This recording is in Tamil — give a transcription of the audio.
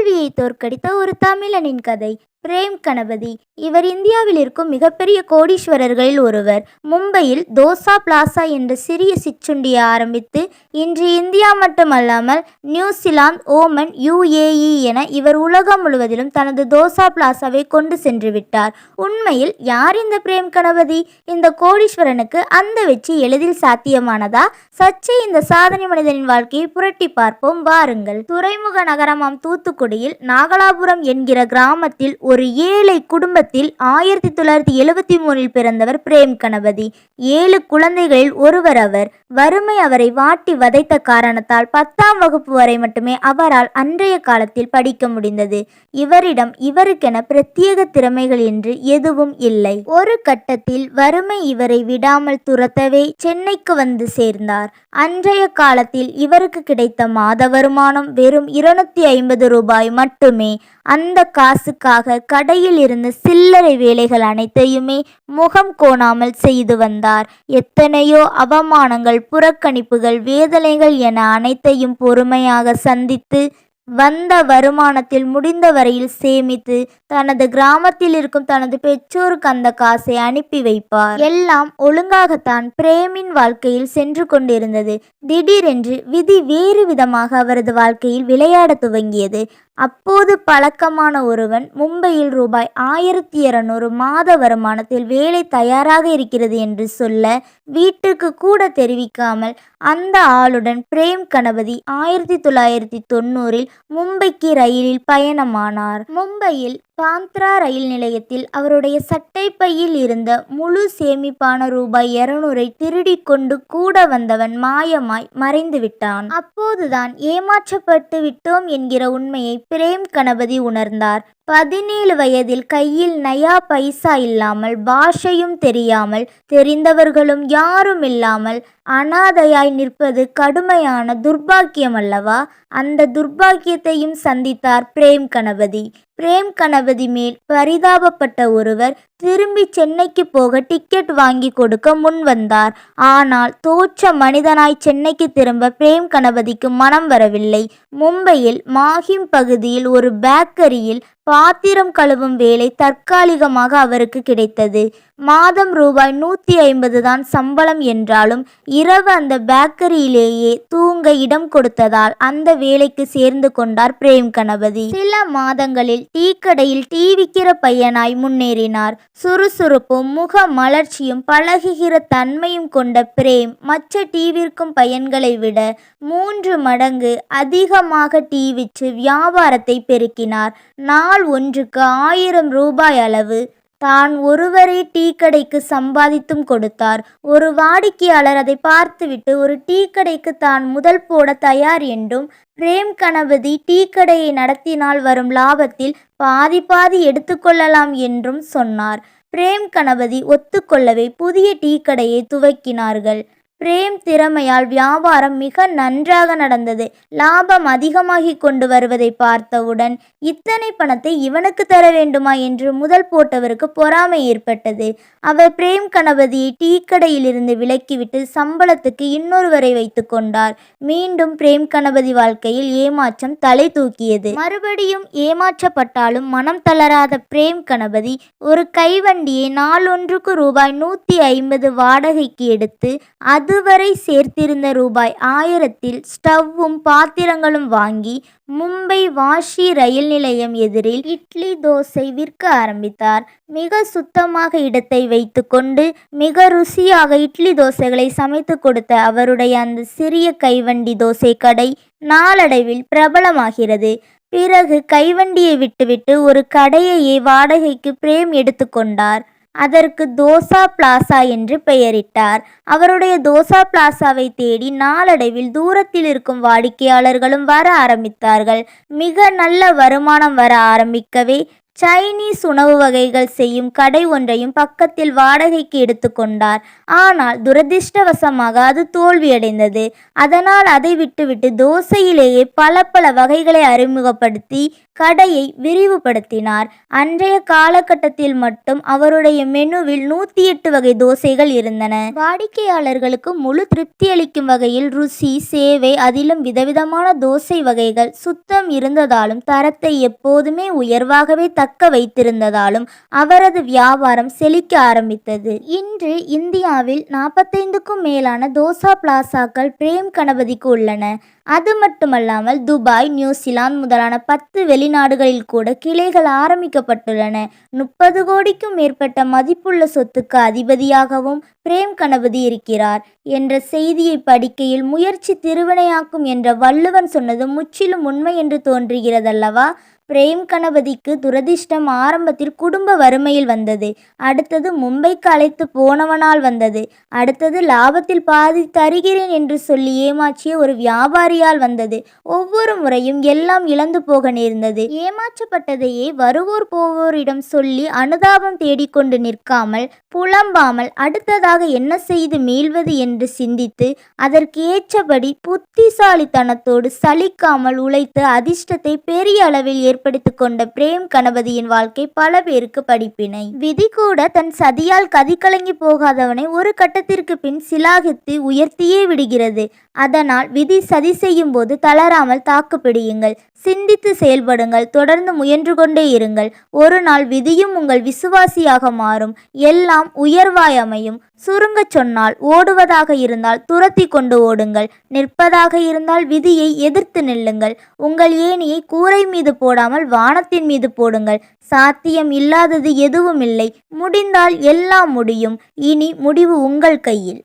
தோல்வியை தோற்கடித்த ஒரு தமிழனின் கதை. பிரேம் கணபதி. இவர் இந்தியாவில் இருக்கும் மிகப்பெரிய கோடீஸ்வரர்களில் ஒருவர். மும்பையில் தோசா பிளாசா என்ற சிறிய சிற்றுண்டியை ஆரம்பித்து இன்று இந்தியா மட்டுமல்லாமல் நியூசிலாந்து ஓமன் யுஏஇ என இவர் உலகம் முழுவதிலும் தனது தோசா பிளாசாவை கொண்டு சென்று விட்டார். உண்மையில் யார் இந்த பிரேம் கணபதி? இந்த கோடீஸ்வரனுக்கு அந்த வெற்றி எளிதில் சாத்தியமானதா? சச்சே இந்த சாதனை மனிதனின் வாழ்க்கையை புரட்டி பார்ப்போம். வாருங்கள். துறைமுக நகரமாம் தூத்துக்குடியில் நாகலாபுரம் என்கிற கிராமத்தில் ஒரு ஏழை குடும்பத்தில் ஆயிரத்தி தொள்ளாயிரத்தி எழுவத்தி மூணில் பிறந்தவர் பிரேம் கணபதி. ஏழு குழந்தைகளில் ஒருவர் அவர். வறுமை அவரை வாட்டி வதைத்த காரணத்தால் பத்தாம் வகுப்பு வரை மட்டுமே அவரால் அன்றைய காலத்தில் படிக்க முடிந்தது. இவரிடம் இவருக்கென பிரத்யேக திறமைகள் என்று எதுவும் இல்லை. ஒரு கட்டத்தில் வறுமை இவரை விடாமல் துரத்தவே சென்னைக்கு வந்து சேர்ந்தார். அன்றைய காலத்தில் இவருக்கு கிடைத்த மாத வருமானம் வெறும் இருநூத்தி ஐம்பது ரூபாய் மட்டுமே. அந்த காசுக்காக கடையில் இருந்த சில்லறை வேலைகள் அனைத்தையுமே முகம் கோணாமல் செய்து வந்தார். எத்தனையோ அவமானங்கள் புறக்கணிப்புகள் வேதனைகள் என அனைத்தையும் பொறுமையாக சந்தித்து வந்த வருமானத்தில் முடிந்த வரையில் சேமித்து தனது கிராமத்தில் இருக்கும் தனது பெற்றோருக்கு அந்த காசை அனுப்பி வைப்பார். எல்லாம் ஒழுங்காகத்தான் பிரேமின் வாழ்க்கையில் சென்று கொண்டிருந்தது. திடீரென்று விதி வேறு விதமாக அவரது வாழ்க்கையில் விளையாட துவங்கியது. அப்போது பழக்கமான ஒருவன் மும்பையில் ரூபாய் ஆயிரத்தி இருநூறு மாத வருமானத்தில் வேலை தயாராக இருக்கிறது என்று சொல்ல வீட்டுக்கு கூட தெரிவிக்காமல் அந்த ஆளுடன் பிரேம் கணபதி ஆயிரத்தி தொள்ளாயிரத்தி தொண்ணூறில் மும்பைக்கு ரயிலில் பயணமானார். மும்பையில் பாந்த்ரா ரயில் நிலையத்தில் அவருடைய சட்டை பையில் இருந்த முழு சேமிப்பான ரூபாய் இருநூறை திருடி கொண்டு கூட வந்தவன் மாயமாய் மறைந்து விட்டான் அப்போதுதான் ஏமாற்றப்பட்டு விட்டோம் என்கிற உண்மையை பிரேம் கணபதி உணர்ந்தார். பதினேழு வயதில் கையில் நயா பைசா இல்லாமல் பாஷையும் தெரியாமல் தெரிந்தவர்களும் யாரும் இல்லாமல் அனாதையாய் நிற்பது கடுமையான துர்பாக்கியம் அல்லவா? அந்த துர்பாக்கியத்தையும் சந்தித்தார் பிரேம் கணபதி. பிரேம் கணபதி மேல் பரிதாபப்பட்ட ஒருவர் திரும்பி சென்னைக்கு போக டிக்கெட் வாங்கி கொடுக்க முன் வந்தார். ஆனால் தோற்ற மனிதனாய் சென்னைக்கு திரும்ப பிரேம் கணபதிக்கு மனம் வரவில்லை. மும்பையில் மாஹிம் பகுதியில் ஒரு பேக்கரியில் பாத்திரம் கழுவும் வேலை தற்காலிகமாக அவருக்கு கிடைத்தது. மாதம் ரூபாய் நூற்றி ஐம்பது தான் சம்பளம் என்றாலும் இரவு அந்த பேக்கரியிலேயே தூங்க இடம் கொடுத்ததால் அந்த வேலைக்கு சேர்ந்து கொண்டார் பிரேம் கணபதி. சில மாதங்களில் டீ கடையில் டீ விற்கிற பையனாய் முன்னேறினார். சுறுசுறுப்பும் முக மலர்ச்சியும் பழகுகிற தன்மையும் கொண்ட பிரேம் மற்ற டீ விற்கும் பையன்களை விட மூன்று மடங்கு அதிகமாக டீ விற்று வியாபாரத்தை பெருக்கினார். நாள் ஒன்றுக்கு ஆயிரம் ரூபாய் அளவு. தான் ஒருவரே டீ கடைக்கு சம்பாதித்தும் கொடுத்தார். ஒரு வாடிக்கையாளர் அதை பார்த்துவிட்டு ஒரு டீ கடைக்கு தான் முதல் போட தயார் என்றும் பிரேம் கணபதி டீ கடையை நடத்தினால் வரும் லாபத்தில் பாதி பாதி எடுத்துக்கொள்ளலாம் என்றும் சொன்னார். பிரேம் கணபதி ஒத்துக்கொள்ளவே புதிய டீ கடையை துவக்கினார்கள். பிரேம் திறமையால் வியாபாரம் மிக நன்றாக நடந்தது. லாபம் அதிகமாகி கொண்டு வருவதை பார்த்தவுடன் இத்தனை பணத்தை இவனுக்கு தர வேண்டுமா என்று முதல் போட்டவருக்கு பொறாமை ஏற்பட்டது. அவர் பிரேம் கணபதியை டீ கடையிலிருந்து விலக்கிவிட்டு சம்பளத்துக்கு இன்னொருவரை வைத்து கொண்டார். மீண்டும் பிரேம் கணபதி வாழ்க்கையில் ஏமாற்றம் தலை தூக்கியது. மறுபடியும் ஏமாற்றப்பட்டாலும் மனம் தளராத பிரேம் கணபதி ஒரு கைவண்டியை நாளொன்றுக்கு ரூபாய் நூற்றி ஐம்பது வாடகைக்கு எடுத்து அது அதுவரை சேர்த்திருந்த ரூபாய் ஆயிரத்தில் ஸ்டவ்வும் பாத்திரங்களும் வாங்கி மும்பை வாஷி ரயில் நிலையம் எதிரில் இட்லி தோசை விற்க ஆரம்பித்தார். மிக சுத்தமாக இடத்தை வைத்துக்கொண்டு மிக ருசியாக இட்லி தோசைகளை சமைத்து கொடுத்த அவருடைய அந்த சிறிய கைவண்டி தோசை கடை நாளடைவில் பிரபலமாகிறது. பிறகு கைவண்டியை விட்டுவிட்டு ஒரு கடையையே வாடகைக்கு பிரேம் எடுத்துக்கொண்டார் அதற்கு தோசா பிளாசா என்று பெயரிட்டார். அவருடைய தோசா பிளாசாவை தேடி நாளடைவில் தூரத்தில் இருக்கும் வாடிக்கையாளர்களும் வர ஆரம்பித்தார்கள். மிக நல்ல வருமானம் வர ஆரம்பிக்கவே சைனீஸ் உணவு வகைகள் செய்யும் கடை ஒன்றையும் பக்கத்தில் வாடகைக்கு எடுத்துக்கொண்டார் ஆனால் துரதிர்ஷ்டவசமாக அது தோல்வியடைந்தது. அதனால் அதை விட்டுவிட்டு தோசையிலேயே பல பல வகைகளை அறிமுகப்படுத்தி கடையை விரிவுபடுத்தினார். அன்றைய காலகட்டத்தில் மட்டும் அவருடைய மெனுவில் நூற்றி எட்டு வகை தோசைகள் இருந்தன. வாடிக்கையாளர்களுக்கு முழு திருப்தி அளிக்கும் வகையில் ருசி சேவை அதிலும் விதவிதமான தோசை வகைகள் சுத்தம் இருந்ததாலும் தரத்தை எப்போதுமே உயர்வாகவே தக்க வைத்திருந்ததாலும் அவரது வியாபாரம் செழிக்க ஆரம்பித்தது. இன்று இந்தியாவில் நாற்பத்தைந்துக்கும் மேலான தோசா பிளாசாக்கள் பிரேம் கணபதிக்கு உள்ளன. அது மட்டுமல்லாமல் துபாய் நியூசிலாந்து முதலான பத்து வெளிநாடுகளில் கூட கிளைகள் ஆரம்பிக்கப்பட்டுள்ளன. முப்பது கோடிக்கும் மேற்பட்ட மதிப்புள்ள சொத்துக்கு அதிபதியாகவும் பிரேம் கணபதி இருக்கிறார் என்ற செய்தியை படிக்கையில் முயற்சி திருவினையாக்கும் என்ற வள்ளுவன் சொன்னது முற்றிலும் உண்மை என்று தோன்றுகிறதல்லவா? பிரேம் கணபதிக்கு துரதிர்ஷ்டம் ஆரம்பத்தில் குடும்ப வறுமையில் வந்தது. அடுத்தது மும்பைக்கு அழைத்து போனவனால் வந்தது. அடுத்தது லாபத்தில் பாதி தருகிறேன் என்று சொல்லி ஏமாற்றிய ஒரு வியாபாரியால் வந்தது. ஒவ்வொரு முறையும் எல்லாம் இழந்து போக நேர்ந்தது. ஏமாற்றப்பட்டதையே வருவோர் போவோரிடம் சொல்லி அனுதாபம் தேடிக்கொண்டு நிற்காமல் புலம்பாமல் அடுத்ததாக என்ன செய்து மீள்வது என்று சிந்தித்து அதற்கு ஏற்றபடி புத்திசாலித்தனத்தோடு சலிக்காமல் உழைத்து அதிர்ஷ்டத்தை பெரிய அளவில் ஏற்படுத்தி கொண்ட பிரேம் கணபதியின் வாழ்க்கை பல பேருக்கு படிப்பினை. விதி கூட தன் சதியால் கதிகலங்கி போகாதவனை ஒரு கட்டத்திற்கு பின் சிலாகித்து உயர்த்தியே விடுகிறது. அதனால் விதி சதி செய்யும் போது தளராமல் தாக்குப்பிடியுங்கள் சிந்தித்து செயல்படுங்கள். தொடர்ந்து முயன்று கொண்டே இருங்கள். ஒரு நாள் விதியும் உங்கள் விசுவாசியாக மாறும். எல்லாம் உயர்வாய் அமையும். சுருங்கச் சொன்னால் ஓடுவதாக இருந்தால் துரத்தி கொண்டு ஓடுங்கள். நிற்பதாக இருந்தால் விதியை எதிர்த்து நில்லுங்கள். உங்கள் ஏணியை கூரை மீது போடாமல் வானத்தின் மீது போடுங்கள். சாத்தியம் இல்லாதது எதுவும் இல்லை முடிந்தால் எல்லாம் முடியும். இனி முடிவு உங்கள் கையில்.